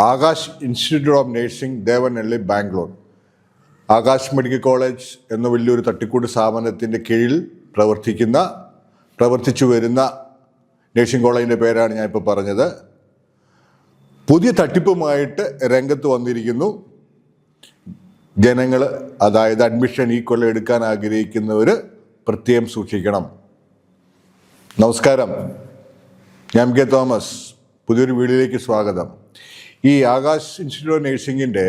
Akash institute of nursing Devanahalli Bangalore. Akash medical college എന്ന വലിയൊരു തട്ടിക്കൂട്ട് സ്ഥാപനത്തിന്റെ കീഴിൽ പ്രവർത്തിക്കുന്ന പ്രവർത്തിച്ചു വരുന്ന നഴ്സിംഗ് കോളേജിന്റെ പേരാണ് ഞാൻ ഇപ്പോൾ പറഞ്ഞത്. പുതിയ തട്ടിപ്പുമായിട്ട് രംഗത്ത് വന്നിരിക്കുന്നു. ജനങ്ങൾ അതായത് അഡ്മിഷൻ ഈ കൊല്ലം എടുക്കാൻ ആഗ്രഹിക്കുന്നവർ പ്രത്യേകം സൂക്ഷിക്കണം. നമസ്കാരം. ഞാൻ കെ തോമസ്. പുതിയൊരു വീഡിയോയിലേക്ക് സ്വാഗതം. ഈ ആകാശ് ഇൻസ്റ്റിറ്റ്യൂട്ട് ഓഫ് നേഴ്സിങ്ങിന്റെ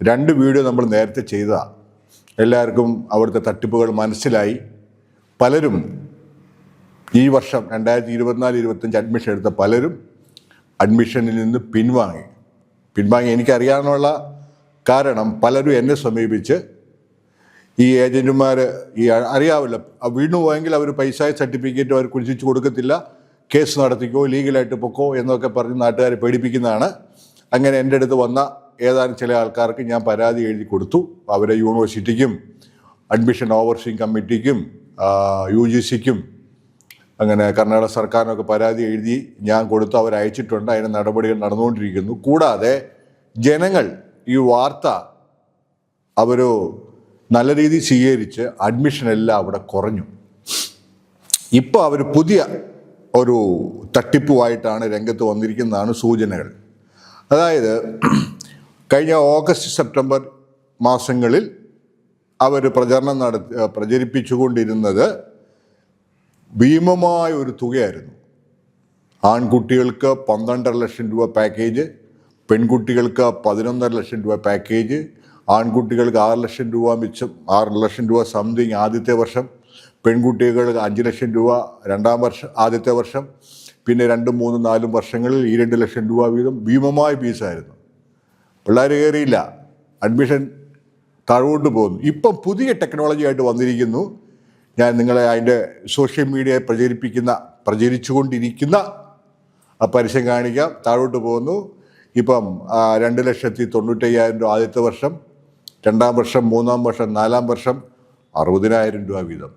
രണ്ട് വീഡിയോ നമ്മൾ നേരത്തെ ചെയ്തതാണ് എല്ലാവർക്കും അവിടുത്തെ തട്ടിപ്പുകൾ മനസ്സിലായി. പലരും ഈ വർഷം രണ്ടായിരത്തി ഇരുപത്തിനാല് ഇരുപത്തഞ്ച് അഡ്മിഷൻ എടുത്ത പലരും അഡ്മിഷനിൽ നിന്ന് പിൻവാങ്ങി. പിൻവാങ്ങി എനിക്കറിയാനുള്ള കാരണം പലരും എന്നെ സമീപിച്ച് ഈ ഏജന്റുമാർ ഈ അറിയാവില്ല വീണു പോയെങ്കിൽ അവർ പൈസ സർട്ടിഫിക്കറ്റ് അവർ കുഴിച്ചു കൊടുക്കത്തില്ല. കേസ് നടത്തിക്കോ ലീഗലായിട്ട് പൊക്കോ എന്നൊക്കെ പറഞ്ഞ് നാട്ടുകാരെ പേടിപ്പിക്കുന്നതാണ്. അങ്ങനെ എന്റെ അടുത്ത് വന്ന ഏതാനും ചില ആൾക്കാർക്ക് ഞാൻ പരാതി എഴുതി കൊടുത്തു. അവരെ യൂണിവേഴ്സിറ്റിക്കും അഡ്മിഷൻ ഓവർസീങ് കമ്മിറ്റിക്കും യു ജി സിക്കും അങ്ങനെ കർണാടക സർക്കാരിനൊക്കെ പരാതി എഴുതി ഞാൻ കൊടുത്തു. അവർ അയച്ചിട്ടുണ്ട്. അതിന് നടപടികൾ നടന്നുകൊണ്ടിരിക്കുന്നു. കൂടാതെ ജനങ്ങൾ ഈ വാർത്ത അവർ നല്ല രീതിയിൽ സ്വീകരിച്ച് അഡ്മിഷൻ എല്ലാം അവിടെ കുറഞ്ഞു. ഇപ്പോൾ അവർ പുതിയ ഒരു തട്ടിപ്പുമായിട്ടാണ് രംഗത്ത് വന്നിരിക്കുന്നതാണ് സൂചനകൾ. അതായത് കഴിഞ്ഞ ഓഗസ്റ്റ് സെപ്റ്റംബർ മാസങ്ങളിൽ അവർ പ്രചരണം നടത്തി പ്രചരിപ്പിച്ചുകൊണ്ടിരുന്നത് ഭീമമായ ഒരു തുകയായിരുന്നു. ആൺകുട്ടികൾക്ക് പന്ത്രണ്ടര ലക്ഷം രൂപ പാക്കേജ് പെൺകുട്ടികൾക്ക് പതിനൊന്നര ലക്ഷം രൂപ പാക്കേജ് ആൺകുട്ടികൾക്ക് ആറ് ലക്ഷം രൂപ മിച്ചം ആറ് ലക്ഷം രൂപ സംതിങ് ആദ്യത്തെ വർഷം പെൺകുട്ടികൾക്ക് അഞ്ച് ലക്ഷം രൂപ രണ്ടാം വർഷം ആദ്യത്തെ വർഷം പിന്നെ രണ്ടും മൂന്നും നാലും വർഷങ്ങളിൽ ഈ രണ്ട് ലക്ഷം രൂപ വീതം ഭീമമായ ഫീസായിരുന്നു പിള്ളേർ കയറിയില്ല. അഡ്മിഷൻ താഴോട്ട് പോകുന്നു. ഇപ്പം പുതിയ ടെക്നോളജി ആയിട്ട് വന്നിരിക്കുന്നു. ഞാൻ നിങ്ങളെ അതിന്റെ സോഷ്യൽ മീഡിയ പ്രചരിപ്പിക്കുന്ന പ്രചരിച്ചുകൊണ്ടിരിക്കുന്ന ആ പരസ്യം കാണിക്കാം. താഴോട്ട് പോകുന്നു. ഇപ്പം രണ്ട് ലക്ഷത്തി തൊണ്ണൂറ്റയ്യായിരം രൂപ ആദ്യത്തെ വർഷം രണ്ടാം വർഷം മൂന്നാം വർഷം നാലാം വർഷം അറുപതിനായിരം രൂപ വീതം.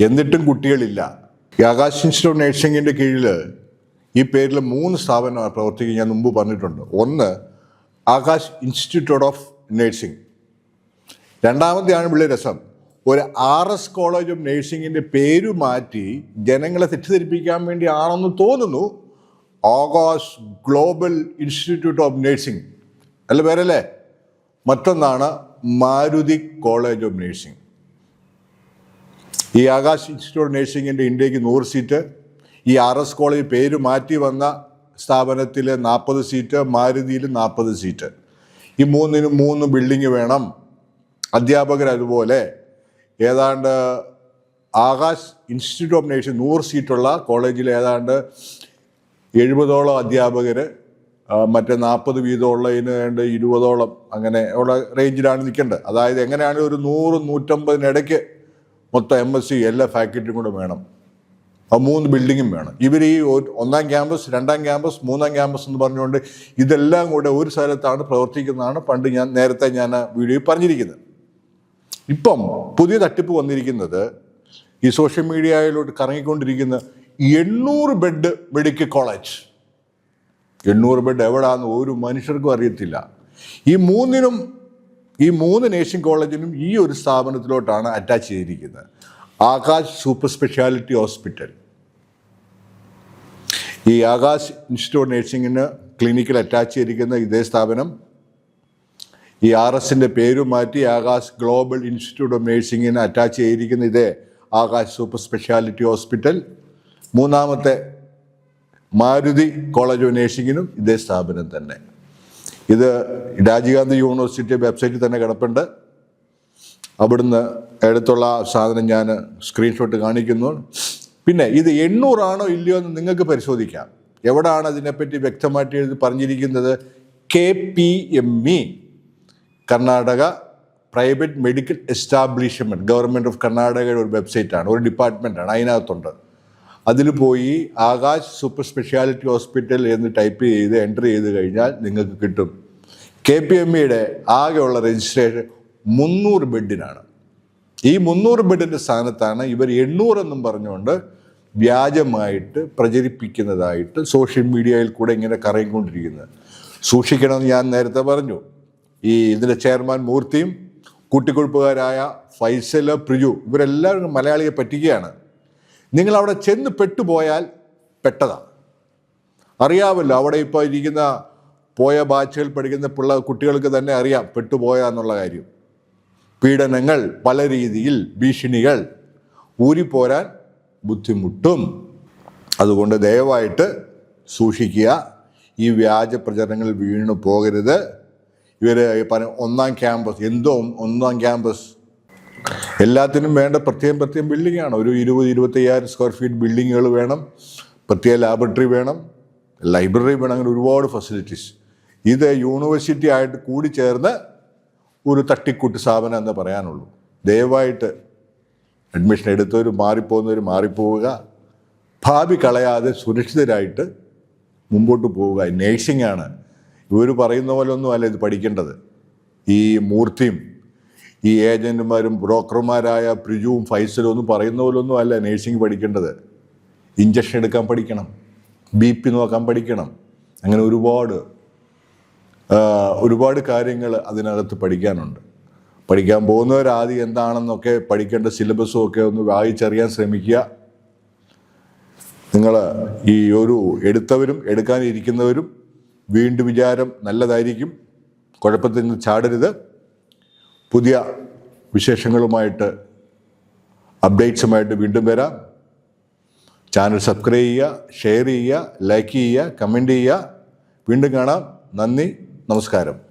എന്നിട്ടും കുട്ടികളില്ല. ഈ ആകാശ് ഇൻസ്റ്റിറ്റ്യൂട്ട് നഴ്സിംഗിന്റെ കീഴിൽ ഈ പേരിൽ മൂന്ന് സ്ഥാപനമാണ് പ്രവർത്തിക്കുക ഞാൻ മുമ്പ് പറഞ്ഞിട്ടുണ്ട്. ഒന്ന് ആകാശ് ഇൻസ്റ്റിറ്റ്യൂട്ട് ഓഫ് നഴ്സിംഗ്. രണ്ടാമത്തെയാണ് വലിയ രസം. ഒരു ആർ എസ് കോളേജ് ഓഫ് നഴ്സിംഗിന്റെ പേര് മാറ്റി ജനങ്ങളെ തെറ്റിദ്ധരിപ്പിക്കാൻ വേണ്ടി ആണെന്ന് തോന്നുന്നു. Akash global institute of nursing. അല്ല പേരല്ലേ? മറ്റൊന്നാണ് മാരുതി കോളേജ് ഓഫ് നഴ്സിംഗ്. ഈ ആകാശ് ഇൻസ്റ്റിറ്റ്യൂട്ട് ഓഫ് നഴ്സിംഗിന്റെ ഇന്ത്യയ്ക്ക് നൂറ് സീറ്റ്. ഈ ആർ എസ് കോളേജ് പേര് മാറ്റി വന്ന സ്ഥാപനത്തിൽ നാൽപ്പത് സീറ്റ് മാരുതിയിൽ നാൽപ്പത് സീറ്റ്. ഈ മൂന്നിനും മൂന്ന് ബിൽഡിങ് വേണം. അധ്യാപകർ അതുപോലെ. ഏതാണ്ട് ആകാശ് ഇൻസ്റ്റിറ്റ്യൂട്ട് ഓഫ് നഴ്സിംഗ് നൂറ് സീറ്റുള്ള കോളേജിൽ ഏതാണ്ട് എഴുപതോളം അധ്യാപകർ മറ്റേ നാൽപ്പത് വീതമുള്ളതിന് വേണ്ട ഇരുപതോളം അങ്ങനെ ഉള്ള റേഞ്ചിലാണ് നിൽക്കേണ്ടത്. അതായത് എങ്ങനെയാണ് ഒരു നൂറ് നൂറ്റമ്പതിനിടയ്ക്ക് മൊത്തം എം എസ് സി എല്ലാ ഫാക്കൽറ്റിയും കൂടെ വേണം. ആ മൂന്ന് ബിൽഡിങ്ങും വേണം. ഇവർ ഈ ഒന്നാം ക്യാമ്പസ് രണ്ടാം ക്യാമ്പസ് മൂന്നാം ക്യാമ്പസ് എന്ന് പറഞ്ഞുകൊണ്ട് ഇതെല്ലാം കൂടെ ഒരു സ്ഥലത്താണ് പ്രവർത്തിക്കുന്നതാണ് പണ്ട് ഞാൻ നേരത്തെ ഞാൻ വീഡിയോയിൽ പറഞ്ഞിരിക്കുന്നത്. ഇപ്പം പുതിയ തട്ടിപ്പ് വന്നിരിക്കുന്നത് ഈ സോഷ്യൽ മീഡിയയിലോട്ട് കറങ്ങിക്കൊണ്ടിരിക്കുന്ന എണ്ണൂറ് ബെഡ് മെഡിക്കൽ കോളേജ്. എണ്ണൂറ് ബെഡ് എവിടാന്ന് ഒരു മനുഷ്യർക്കും അറിയത്തില്ല. ഈ മൂന്നിനും ഈ മൂന്ന് നേഴ്സിംഗ് കോളേജിനും ഈ ഒരു സ്ഥാപനത്തിലോട്ടാണ് അറ്റാച്ച് ചെയ്തിരിക്കുന്നത്. Akash super speciality hospital. ഈ ആകാശ് ഇൻസ്റ്റിറ്റ്യൂട്ട് നേഴ്സിംഗിന് ക്ലിനിക്കിൽ അറ്റാച്ച് ചെയ്തിരിക്കുന്ന ഇതേ സ്ഥാപനം. ഈ ആർ എസിന്റെ പേര് മാറ്റി ആകാശ് ഗ്ലോബൽ ഇൻസ്റ്റിറ്റ്യൂട്ട് ഓഫ് നേഴ്സിംഗിന് അറ്റാച്ച് ചെയ്തിരിക്കുന്ന ഇതേ ആകാശ് സൂപ്പർ സ്പെഷ്യാലിറ്റി ഹോസ്പിറ്റൽ. മൂന്നാമത്തെ മാരുതി കോളേജ് ഓഫ് നേഴ്സിംഗിനും ഇതേ സ്ഥാപനം തന്നെ. ഇത് രാജീവ് ഗാന്ധി യൂണിവേഴ്സിറ്റി വെബ്സൈറ്റിൽ തന്നെ കിടപ്പുണ്ട്. അവിടുന്ന് എടുത്തുള്ള സാധനം ഞാൻ സ്ക്രീൻഷോട്ട് കാണിക്കുന്നു. പിന്നെ ഇത് എണ്ണൂറാണോ ഇല്ലയോ എന്ന് നിങ്ങൾക്ക് പരിശോധിക്കാം. എവിടാണ് അതിനെപ്പറ്റി വ്യക്തമായിട്ട് എഴുതി പറഞ്ഞിരിക്കുന്നത്? K P M E Karnataka private medical establishment government of കർണാടകയുടെ ഒരു വെബ്സൈറ്റാണ് ഒരു ഡിപ്പാർട്ട്മെന്റാണ് അതിനകത്തുണ്ട്. അതിൽ പോയി ആകാശ് സൂപ്പർ സ്പെഷ്യാലിറ്റി ഹോസ്പിറ്റൽ എന്ന് ടൈപ്പ് ചെയ്ത് എന്റർ ചെയ്ത് കഴിഞ്ഞാൽ നിങ്ങൾക്ക് കിട്ടും. കെ പി എം ഇയുടെ ആകെയുള്ള രജിസ്ട്രേഷൻ മുന്നൂറ് ബെഡിനാണ്. ഈ മുന്നൂറ് ബെഡിന്റെ സ്ഥാനത്താണ് ഇവർ എണ്ണൂറെന്നും പറഞ്ഞുകൊണ്ട് വ്യാജമായിട്ട് പ്രചരിപ്പിക്കുന്നതായിട്ട് സോഷ്യൽ മീഡിയയിൽ കൂടെ ഇങ്ങനെ കറങ്ങിക്കൊണ്ടിരിക്കുന്നത്. സൂക്ഷിക്കണമെന്ന് ഞാൻ നേരത്തെ പറഞ്ഞു. ഈ ഇതിന്റെ ചെയർമാൻ മൂർത്തിയും കൂട്ടിക്കൊഴുപ്പുകാരായ ഫൈസൽ പ്രിജു ഇവരെല്ലാവരും മലയാളിയെ പറ്റിക്കുകയാണ്. നിങ്ങൾ അവിടെ ചെന്ന് പെട്ടുപോയാൽ പെട്ടതാണ്. അറിയാമല്ലോ അവിടെ ഇപ്പോൾ ഇരിക്കുന്ന പോയ ബാച്ചുകൾ പഠിക്കുന്ന പിള്ള കുട്ടികൾക്ക് തന്നെ അറിയാം പെട്ടുപോയ എന്നുള്ള കാര്യം. പീഡനങ്ങൾ പല രീതിയിൽ ഭീഷണികൾ ഊരിപ്പോരാൻ ബുദ്ധിമുട്ടും. അതുകൊണ്ട് ദയവായിട്ട് സൂക്ഷിക്കുക. ഈ വ്യാജ പ്രചരണങ്ങൾ വീണു പോകരുത്. ഇവർ ഒന്നാം ക്യാമ്പസ് എന്തോ ഒന്നാം ക്യാമ്പസ് എല്ലാത്തിനും വേണ്ട പ്രത്യേകം പ്രത്യേകം ബിൽഡിംഗ് ആണ് ഒരു ഇരുപത് ഇരുപത്തയ്യായിരം സ്ക്വയർ ഫീറ്റ് ബിൽഡിങ്ങുകൾ വേണം. പ്രത്യേക ലാബറട്ടറി വേണം. ലൈബ്രറി വേണം. അങ്ങനെ ഒരുപാട് ഫെസിലിറ്റീസ് ഇത് യൂണിവേഴ്സിറ്റി ആയിട്ട് കൂടി ചേർന്ന് ഒരു തട്ടിക്കൂട്ട് സ്ഥാപനം എന്ന് പറയാനുള്ളൂ. ദയവായിട്ട് അഡ്മിഷൻ എടുത്തവർ മാറിപ്പോകുന്നവർ മാറിപ്പോവുക. ഭാവി കളയാതെ സുരക്ഷിതരായിട്ട് മുമ്പോട്ട് പോവുക. നേഴ്സിംഗ് ആണ്. ഇവർ പറയുന്ന പോലെ ഒന്നും അല്ല ഇത് പഠിക്കേണ്ടത്. ഈ മൂർത്തിയും ഈ ഏജന്റുമാരും ബ്രോക്കർമാരായ പ്രിജുവും ഫൈസലും ഒന്നും പറയുന്ന പോലൊന്നും അല്ല നേഴ്സിംഗ് പഠിക്കേണ്ടത്. ഇഞ്ചക്ഷൻ എടുക്കാൻ പഠിക്കണം. ബി പി നോക്കാൻ പഠിക്കണം. അങ്ങനെ ഒരുപാട് ഒരുപാട് കാര്യങ്ങൾ അതിനകത്ത് പഠിക്കാനുണ്ട്. പഠിക്കാൻ പോകുന്നവർ ആദ്യം എന്താണെന്നൊക്കെ പഠിക്കേണ്ട സിലബസും ഒക്കെ ഒന്ന് വായിച്ചറിയാൻ ശ്രമിക്കുക. നിങ്ങൾ ഈ ഒരു എടുത്തവരും എടുക്കാനിരിക്കുന്നവരും വീണ്ടും വിചാരം നല്ലതായിരിക്കും. കുഴപ്പത്തിൽ നിന്ന് ചാടരുത്. പുതിയ വിശേഷങ്ങളുമായിട്ട് അപ്ഡേറ്റ്സുമായിട്ട് വീണ്ടും വരാം. ചാനൽ സബ്സ്ക്രൈബ് ചെയ്യുക ഷെയർ ചെയ്യുക ലൈക്ക് ചെയ്യുക കമന്റ് ചെയ്യുക. വീണ്ടും കാണാം. നന്ദി നമസ്കാരം.